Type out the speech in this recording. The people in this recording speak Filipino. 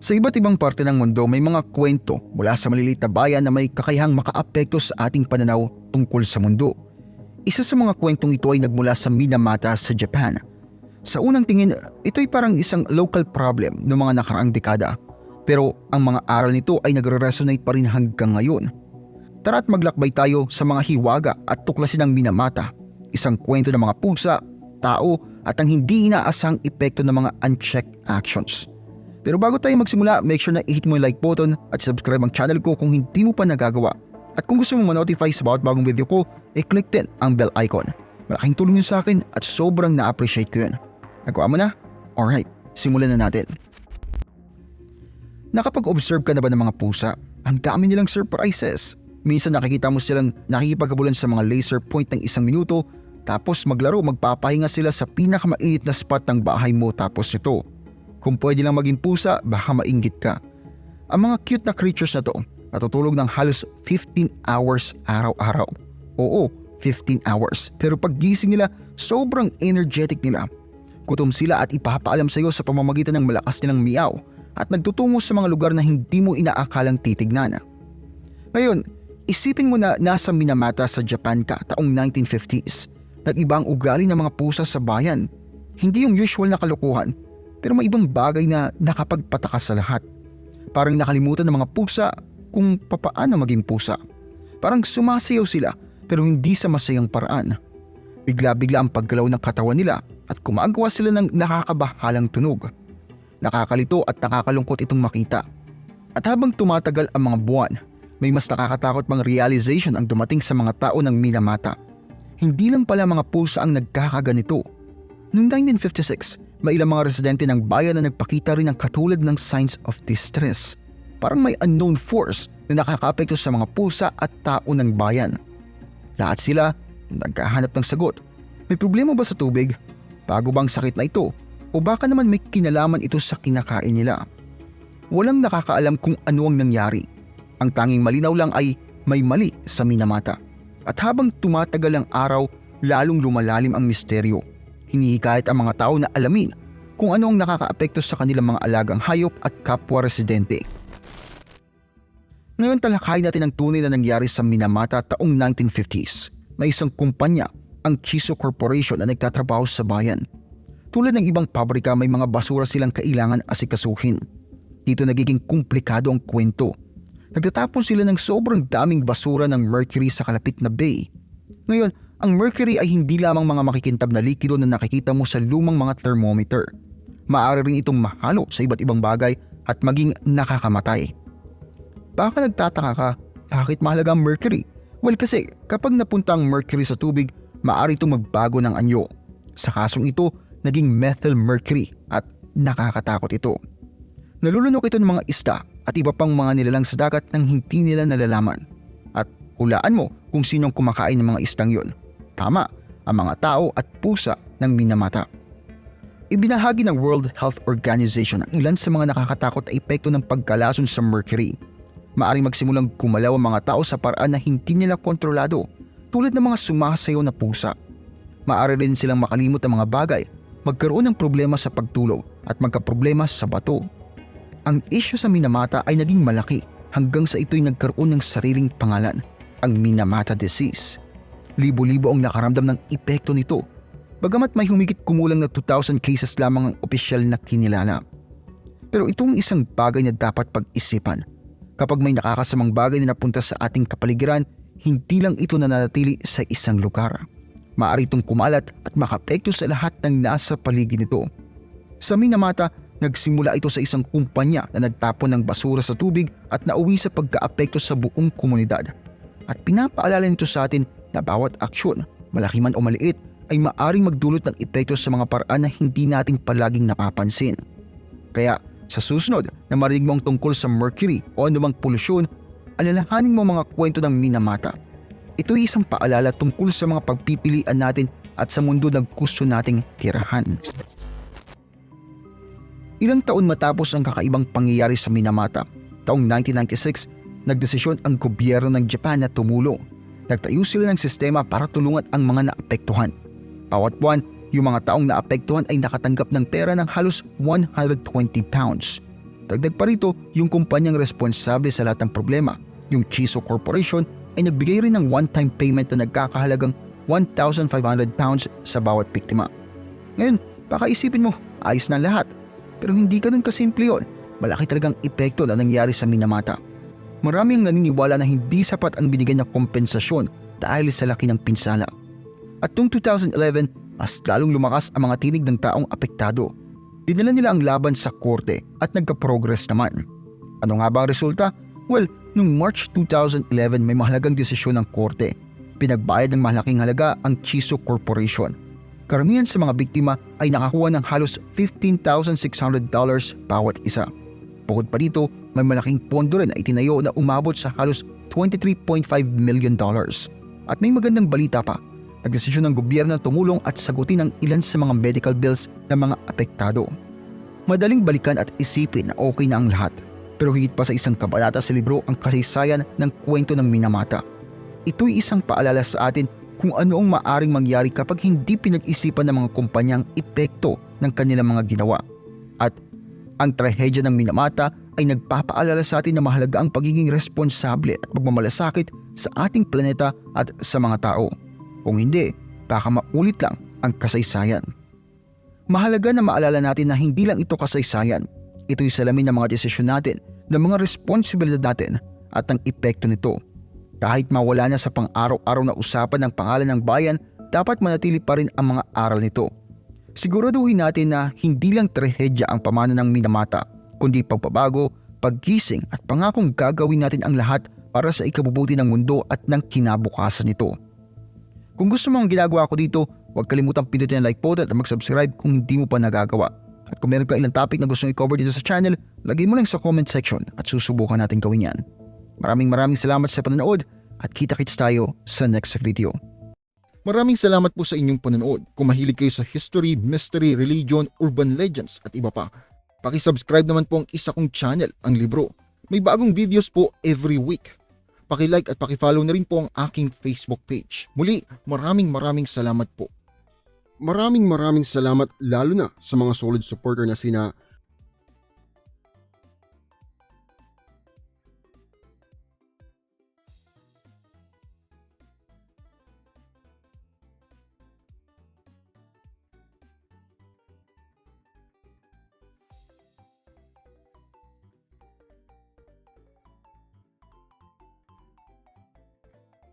Sa iba't ibang parte ng mundo may mga kwento mula sa maliliit na bayan na may kakayahang makaapekto sa ating pananaw tungkol sa mundo. Isa sa mga kwentong ito ay nagmula sa Minamata sa Japan. Sa unang tingin, ito ay parang isang local problem ng mga nakaraang dekada. Pero ang mga aral nito ay nagre-resonate pa rin hanggang ngayon. Tara at maglakbay tayo sa mga hiwaga at tuklasin ng Minamata, isang kwento ng mga pusa, tao at ang hindi inaasang epekto ng mga unchecked actions. Pero bago tayo magsimula, make sure na i-hit mo yung like button at subscribe ang channel ko kung hindi mo pa nagagawa. At kung gusto mo ma-notify sa bawat bagong video ko, i-click din ang bell icon. Malaking tulong yun sa akin at sobrang na-appreciate ko yun. Nagawa mo na? Alright, simulan na natin. Nakapag-observe ka na ba ng mga pusa? Ang dami nilang surprises. Minsan nakikita mo silang nakikipagkabulan sa mga laser point ng isang minuto tapos maglaro magpapahinga sila sa pinakamainit na spot ng bahay mo tapos ito kung pwede lang maging pusa, baka mainggit ka. Ang mga cute na creatures na to, natutulog ng halos 15 hours araw-araw. Oo, 15 hours. Pero pag gising nila, sobrang energetic nila. Gutom sila at ipapaalam sa iyo sa pamamagitan ng malakas nilang miyaw at nagtutungo sa mga lugar na hindi mo inaakalang titignan. Ngayon, isipin mo na nasa Minamata sa Japan ka taong 1950s. Nag-iba ang ugali ng mga pusa sa bayan. Hindi yung usual na kalukuhan, pero may ibang bagay na nakapagpatakas sa lahat. Parang nakalimutan ng mga pusa kung papaano maging pusa. Parang sumasayaw sila pero hindi sa masayang paraan. Bigla-bigla ang paggalaw ng katawan nila at kumagawa sila ng nakakabahalang tunog. Nakakalito at nakakalungkot itong makita. At habang tumatagal ang mga buwan, may mas nakakatakot pang realization ang dumating sa mga tao ng Minamata. Hindi lang pala mga pusa ang nagkakaganito. Noong 1956, may ilang mga residente ng bayan na nagpakita rin ng katulad ng signs of distress. Parang may unknown force na nakakaapekto sa mga pusa at tao ng bayan. Lahat sila naghahanap ng sagot. May problema ba sa tubig? Bago bang sakit na ito? O baka naman may kinalaman ito sa kinakain nila? Walang nakakaalam kung ano ang nangyari. Ang tanging malinaw lang ay may mali sa Minamata. At habang tumatagal ang araw, lalong lumalalim ang misteryo. Hinihikayat ang mga tao na alamin kung ano ang nakakaapekto sa kanilang mga alagang hayop at kapwa residente. Ngayon talakayin natin ang tunay na nangyari sa Minamata taong 1950s. May isang kumpanya, ang Chiso Corporation na nagtatrabaho sa bayan. Tulad ng ibang pabrika may mga basura silang kailangan asikasuhin. Dito nagiging komplikado ang kwento. Nagtatapon sila ng sobrang daming basura ng mercury sa kalapit na bay. Ngayon, ang mercury ay hindi lamang mga makikintab na likido na nakikita mo sa lumang mga thermometer. Maaari rin itong mahalo sa iba't ibang bagay at maging nakakamatay. Baka nagtataka ka, bakit mahalaga ang mercury? Well kasi kapag napunta ang mercury sa tubig, maaari itong magbago ng anyo. Sa kasong ito, naging methyl mercury at nakakatakot ito. Nalulunok ito ng mga isda at iba pang mga nilalang sa dagat nang hindi nila nalalaman. At hulaan mo kung sinong kumakain ng mga istang yon. Tama, ang mga tao at pusa ng Minamata. Ibinahagi ng World Health Organization ang ilan sa mga nakakatakot na epekto ng pagkalason sa mercury. Maaring magsimulang gumalaw ang mga tao sa paraan na hindi nila kontrolado tulad ng mga sumasayaw na pusa. Maaari rin silang makalimot ng mga bagay, magkaroon ng problema sa pagtulog at magkaproblema sa bato. Ang isyo sa Minamata ay naging malaki hanggang sa ito'y nagkaroon ng sariling pangalan, ang Minamata Disease. Libo-libo ang nakaramdam ng epekto nito. Bagamat may humigit kumulang na 2,000 cases lamang ang opisyal na kinilala. Pero itong isang bagay na dapat pag-isipan. Kapag may nakakasamang bagay na napunta sa ating kapaligiran, hindi lang ito nananatili sa isang lugar. Maaari itong kumalat at makapekto sa lahat ng nasa paligid nito. Sa Minamata, nagsimula ito sa isang kumpanya na nagtapon ng basura sa tubig at nauwi sa pagkaapekto sa buong komunidad. At pinapaalala nito sa atin na bawat aksyon, malaki man o maliit, ay maaring magdulot ng epekto sa mga paraan na hindi natin palaging napapansin. Kaya sa susunod na marinig mo ang tungkol sa mercury o anumang polusyon, alalahanin mo mga kwento ng Minamata. Ito ay isang paalala tungkol sa mga pagpipilian natin at sa mundo na gusto nating tirahan. Ilang taon matapos ang kakaibang pangyayari sa Minamata, taong 1996, nagdesisyon ang gobyerno ng Japan na tumulong nagtayo sila ng sistema para tulungan ang mga naapektuhan. Bawat buwan, yung mga taong naapektuhan ay nakatanggap ng pera ng halos 120 pounds. Dagdag pa rito, yung kumpanyang responsable sa lahat ng problema, yung Chiso Corporation ay nagbigay rin ng one-time payment na nagkakahalagang 1,500 pounds sa bawat biktima. Ngayon, baka isipin mo, ayos na lahat. Pero hindi ganun kasimple yun. Malaki talagang epekto na nangyari sa Minamata. Marami ang naniniwala na hindi sapat ang binigay na kompensasyon dahil sa laki ng pinsala. At noong 2011, mas lalong lumakas ang mga tinig ng taong apektado. Dinala nila ang laban sa korte at nagka-progress naman. Ano nga ba ang resulta? Well, noong March 2011 may mahalagang desisyon ng korte. Pinagbayad ng malaking halaga ang Chiso Corporation. Karamihan sa mga biktima ay nakakuha ng halos $15,600 bawat isa. Bukod pa dito, may malaking pondo rin na itinayo na umabot sa halos 23.5 million dollars. At may magandang balita pa, nagdesisyon ng gobyerno na tumulong at sagutin ang ilan sa mga medical bills ng mga apektado. Madaling balikan at isipin na okay na ang lahat, pero higit pa sa isang kabalata sa libro ang kasaysayan ng kwento ng Minamata. Ito'y isang paalala sa atin kung ano ang maaring mangyari kapag hindi pinag-isipan ng mga kumpanyang epekto ng kanilang mga ginawa. Ang trahedya ng Minamata ay nagpapaalala sa atin na mahalaga ang pagiging responsable at pagmamalasakit sa ating planeta at sa mga tao. Kung hindi, baka maulit lang ang kasaysayan. Mahalaga na maalala natin na hindi lang ito kasaysayan. Ito'y salamin ng mga desisyon natin, ng mga responsibilidad natin at ang epekto nito. Kahit mawala na sa pang-araw-araw na usapan ng pangalan ng bayan, dapat manatili pa rin ang mga aral nito. Siguraduhin natin na hindi lang trahedya ang pamana ng Minamata, kundi pagbabago, paggising at pangakong gagawin natin ang lahat para sa ikabubuti ng mundo at ng kinabukasan nito. Kung gusto mo ang ginagawa ko dito, huwag kalimutang pindutin ang like button at mag-subscribe kung hindi mo pa nagagawa. At kung meron ka ilang topic na gusto i-cover dito sa channel, lagay mo lang sa comment section at susubukan natin gawin yan. Maraming maraming salamat sa panonood at kita-kits tayo sa next video. Maraming salamat po sa inyong panonood. Kung mahilig kayo sa history, mystery, religion, urban legends at iba pa, pakisubscribe naman po ang isa kong channel, ang Libro. May bagong videos po every week. Pakilike at pakifollow na rin po ang aking Facebook page. Muli, maraming maraming salamat po. Maraming maraming salamat lalo na sa mga solid supporter na sina